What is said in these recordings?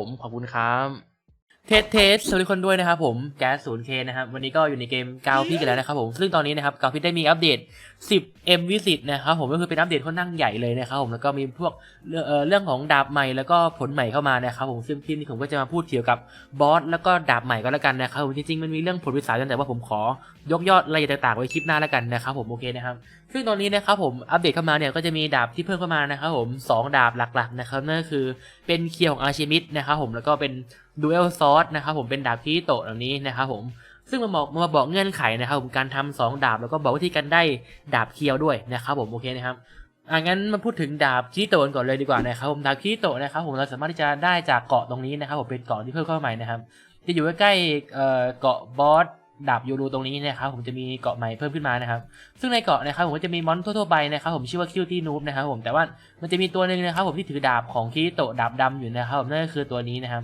มมขอบคุณครับ เทสเทสสวัสดีคนด้วยนะครับผมแก๊สศูนย์เคนะครับวันนี้ก็อยู่ในเกมกาวพี่กันแล้วนะครับผมซึ่งตอนนี้นะครับกาวพี่ได้มีอัปเดต 10 M Visit นะครับผมก็คือเป็นอัปเดตค่อนข้างใหญ่เลยนะครับผมแล้วก็มีพวกเรื่องเรื่องของดาบใหม่แล้วก็ผลใหม่เข้ามานะครับผมซึ่งที่นี่ผมก็จะมาพูดเกี่ยวกับบอสแล้วก็ดาบใหม่ก็แล้วกันนะครับผมจริงๆมันมีเรื่องผลวิสัยแต่ว่าผมขอยกยอดรายละเอียดต่างๆไว้คลิปหน้าแล้วกันนะครับผมโอเคนะครับซึ่งตอนนี้นะครับผมอัปเดตเข้ามาเนี่ยก็จะมีดาบที่เพิ่มเข้ามานะครับผมสองดาบหลักๆนะครับนั่นก็คือเป็นเคียวของอาชิมิดนะครับผมแล้วก็เป็นดูเอลซอสนะครับผมเป็นดาบคีโตะแบบนี้นะครับผมซึ่งมาบอกมาบอกเงื่อนไขนะครับผมการทำสองดาบแล้วก็บอกวิธีการได้ดาบเคียวด้วยนะครับผมโอเคนะครับอะงั้นมาพูดถึงดาบคีโตะกันก่อนเลยดีกว่านะครับผมดาบคีโตะนะครับผมเราสามารถที่จะได้จากเกาะตรงนี้นะครับผมเป็นเกาะที่เพิ่มเข้ามาใหม่นะครับจะอยู่ใกล้เกาะบอสดาบยูรูตรงนี้นะครับผมจะมีเกาะใหม่เพิ่มขึ้นมานะครับ ซึ่งในเกาะนะครับผมก็จะมีมอนทั่วๆไปนะครับผมชื่อว่าคิวตี้นูบนะครับผมแต่ว่ามันจะมีตัวหนึ่งนะครับผมที่ถือดาบของคิโตะดาบดำอยู่นะครับผมนั่นก็คือตัวนี้นะครับ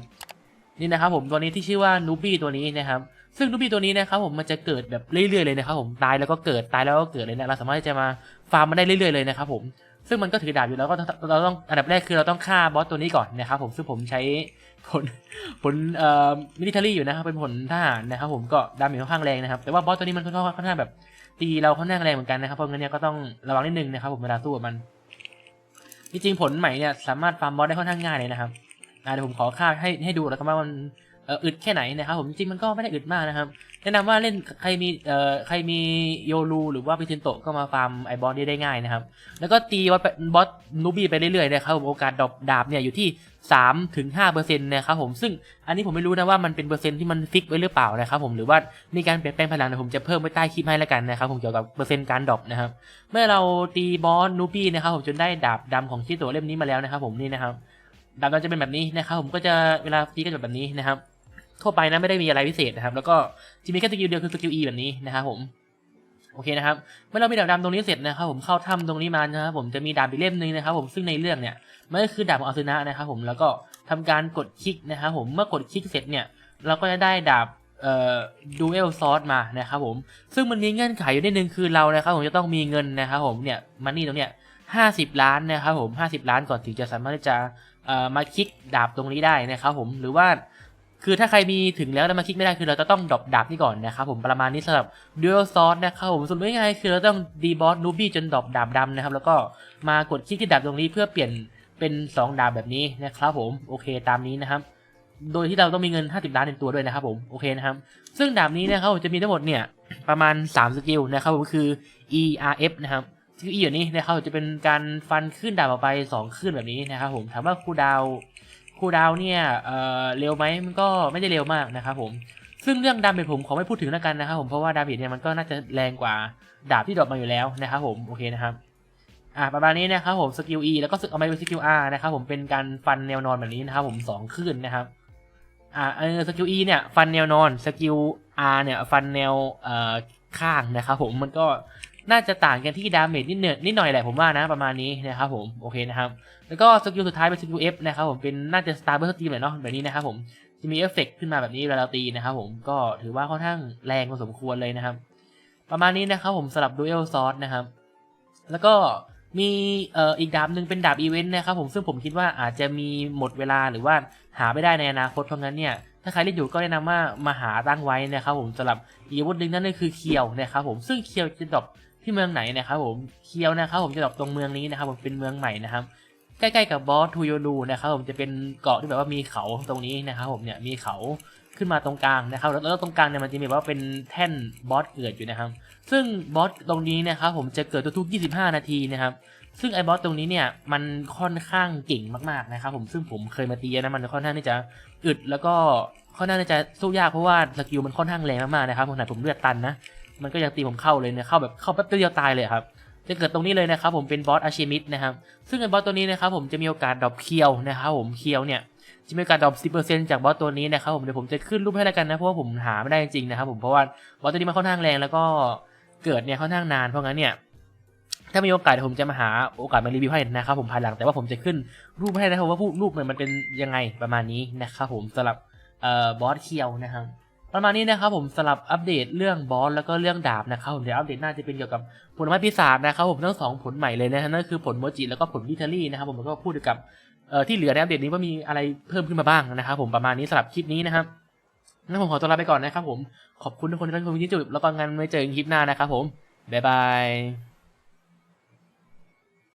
นี่นะครับผมตัวนี้ที่ชื่อว่านูบี้ตัวนี้นะครับซึ่งนูบี้ตัวนี้นะครับผมมันจะเกิดแบบเรื่อยๆเลยนะครับผมตายแล้วก็เกิดตายแล้วก็เกิดเลยนะเราสามารถจะมาฟาร์มมันได้เรื่อยๆเลยนะครับผมซึ่งมันก็ถือดาบอยู่แล้วก็เราต้องอันดับแรกคือเราต้องฆ่าบอสตัวนี้ก่อนนะครับผมซึ่งผมใช้ผลผลเอ่อมิลิเทอรี่อยู่นะครับเป็นผลทหารนะครับผมก็ดาเมจค่อนข้างแรงนะครับแต่ว่าบอสตัวนี้มันค่อนข้างค่อนข้างแบบตีเราค่อนข้างแรงเหมือนกันนะครับเพราะงั้นเนี่ยก็ต้องระวังนิดนึงนะครับผมเวลาสู้กับมันจริงๆผลใหม่เนี่ยสามารถฟาร์มบอสได้ค่อนข้างง่ายเลยนะครับ อ่าเดี๋ยวผมขอค่าให้ให้ดูแล้วกันว่ามันเอออึดแค่ไหนนะครับผมจริงๆมันก็ไม่ได้อึดมากนะครับ แนะนำว่าเล่นใครมีเอ่อใครมีโยรูหรือว่าพิเทนโตก็มาฟาร์มไอบอสนี้ได้ง่ายนะครับ แล้วก็ตีบอสบอสนูบี้ไปเรื่อยๆนะครับผมโอกาสดรอปดาบเนี่ยอยู่ที่3ถึง5เปอร์เซ็นต์นะครับผมซึ่งอันนี้ผมไม่รู้นะว่ามันเป็นเปอร์เซ็นต์ที่มันฟิกไว้หรือเปล่านะครับผมหรือว่ามีการเปลี่ยนแปลงภายหลังเดี๋ยวผมจะเพิ่มไว้ใต้คลิปให้แล้วกันนะครับผมเกี่ยวกับเปอร์เซ็นต์การดรอปนะครับเมื่อเราตีบอสนูบี้นะครับผมจนได้ดาบดำของที่ตัวเล่มนี้มาแล้วนะครับผมนี่นะครับ ดาบดำจะเป็นแบบนี้นะครับผมก็จะเวลาตีก็จะแบบนี้นะครับ ทั่วไปนะไม่ได้มีอะไรพิเศษนะครับ แล้วก็จะมีแค่สกิลเดียวคือสกิล E แบบนี้นะครับผมโอเคนะครับเมื่อเรามีดาบดำตรงนี้เสร็จนะครับผมเข้าถ้ำตรงนี้มานะครับผมจะมีดาบอีกเล่มหนึงนะครับผมซึ่งในเรื่องเนี่ยมันก็คือดาบของอาซึนะนะครับผมแล้วก็ทำการกดคลิกนะครับผมเมื่อกดคลิกเสร็จเนี่ยเราก็จะได้ดาบเอ่อดูเอลซอสมานะครับผมซึ่งมันมีเงื่อนไขอยู่นิดนึงคือเรานะครับผมจะต้องมีเงินนะครับผมเนี่ยมันนี่ตรงเนี้ยห้าสิบล้านนะครับผมห้าสิบล้านก่อนถึงจะสามารถที่จะ มาคลิกดาบตรงนี้ได้นะครับผมหรือว่าคือถ้าใครมีถึงแล้วแล้วมาคลิกไม่ได้คือเราจะต้องดรอปดาบนี่ก่อนนะครับผมประมาณนี้สำหรับ Dual Sword นะครับผมส่วนง่ายๆคือเราต้องดีบอสนูบี้จนดรอปดาบดำนะครับแล้วก็มากดคลิกที่ดาบตรงนี้เพื่อเปลี่ยนเป็น 2 ดาบแบบนี้นะครับผมโอเคตามนี้นะครับ โดยที่เราต้องมีเงิน 50 ล้านในตัวด้วยนะครับผมโอเคนะครับซึ่งดาบนี้นะครับผมจะมีทั้งหมดเนี่ยประมาณ 3 สกิลนะครับผมคือ E R F นะครับ สกิล E อย่างนี้นะครับจะเป็นการฟันขึ้นดาบออกไป 2 ขึ้นแบบนี้นะครับผมถามว่าคูดาวคูดาวเนี่ยเอ่อเร็วไหมมันก็ไม่ได้เร็วมากนะครับผมซึ่งเรื่องดาเมจผมขอไม่พูดถึงแล้วกันนะครับผมเพราะว่าดาเมจเนี่ยมันก็น่าจะแรงกว่าดาบที่ดรอปมาอยู่แล้วนะครับผมโอเคนะครับอ่าประมาณนี้นะครับผมสกิล E แล้วก็เอาไปเป็นสกิล R นะครับผมเป็นการฟันแนวนอนแบบนี้นะครับผมสองขึ้นนะครับอ่าเออสกิล E เนี่ยฟันแนวนอนสกิล R เนี่ยฟันแนวเอ่อข้างนะครับผมมันก็ น่าจะต่างกันที่ดาเมจนิดเนนิดหน่อยแหละผมว่านะประมาณนี้นะครับผมโอเคนะครับแล้วก็สกิลสุดท้ายเป็นสกิล F นะครับผมเป็นน่าจะสตาร์เบอร์สตีมเลยเนาะแบบนี้นะครับผมจะมีเอฟเฟกต์ขึ้นมาแบบนี้เวลาเราตีนะครับผมก็ถือว่าค่อนข้างแรงพอสมควรเลยนะครับ ประมาณนี้นะครับผมสำหรับดูเอลซอสนะครับ แล้วก็มีเอ่ออีกดาบหนึ่งเป็นดาบอีเวนต์นะครับผมซึ่งผมคิดว่าอาจจะมีหมดเวลาหรือว่าหาไม่ได้ในอนาคตเพราะงั้นเนี่ยถ้าใครเล่นอยู่ก็แนะนำว่ามาหาตั้งไว้นะครับผมสำหรับอีกอาวุธหนึ่งนั่นก็คือเคียวนะครับผมซึ่งเคียวจะดรอป ที่เมืองไหนนะครับผมเคียวนะครับผมจะดรอปตรงเมืองนี้นะครับผมเป็นเมืองใหม่นะครับใกล้ๆกับบอสทูโยรูนะครับผมจะเป็นเกาะที่แบบว่ามีเขาตรงนี้นะครับผมเนี่ยมีเขาขึ้นมาตรงกลางนะครับ แล้วตรงกลางเนี่ยมันจะมีแบบว่าเป็นแท่นบอสเกิดอยู่นะครับ ซึ่งบอสตรงนี้นะครับผมจะเกิดทุกๆ25 นาทีนะครับ ซึ่งไอ้บอสตรงนี้เนี่ยมันค่อนข้างเก่งมากๆนะครับ ผมซึ่งผมเคยมาตีนะมันค่อนข้างที่จะอึดแล้วก็ค่อนข้างที่จะสู้ยากเพราะว่าสกิลมันค่อนข้างแรงมากๆนะครับขนาดผมเลือดตันนะ มันก็ยังตีผมเข้าเลยเนี่ยเข้าแบบเข้าแป๊บเดียวตายเลยครับจะเกิดตรงนี้เลยนะครับผมเป็นบอสอาชิมิดนะครับซึ่งไอ้บอสตัวนี้นะครับผมจะมีโอกาสดรอปเคียวนะครับผมเคียวเนี่ยจะมีโอกาสดรอป10%จากบอสตัวนี้นะครับผมเดี๋ยวผมจะขึ้นรูปให้แล้วกันนะเพราะว่าผมหาไม่ได้จริงๆนะครับผมเพราะว่าบอสตัวนี้มันค่อนข้างแรงแล้วก็เกิดเนี่ยค่อนข้างนานเพราะงั้นเนี่ยถ้ามีโอกาสผมจะมาหาโอกาสมารีวิวให้นะครับผมภายหลังแต่ว่าผมจะขึ้นรูปให้นะครับว่ารูปมันเป็นยังไงประมาณนี้นะครับผมสำหรับบอสเคียวนะครับ ประมาณนี้นะครับผมสำหรับอัปเดตเรื่องบอสแล้วก็เรื่องดาบนะครับผมเดี๋ยวอัปเดตหน้าจะเป็นเกี่ยวกับผลไม้พิศาจนะครับผมทั้งสองผลใหม่เลยนะฮะนั่นคือผลโมจิแล้วก็ผลวิทารี่นะครับผมแล้วก็พูดเกี่ยวกับเอ่อที่เหลือในอัปเดตนี้ว่ามีอะไรเพิ่มขึ้นมาบ้างนะครับผมประมาณนี้สำหรับคลิปนี้นะครับงั้นผมขอตัวลาไปก่อนนะครับผมขอบคุณทุกคนที่รับชมคลิปนี้จบแล้วก็งานไว้เจอกันคลิปหน้านะครับผมบ๊ายบาย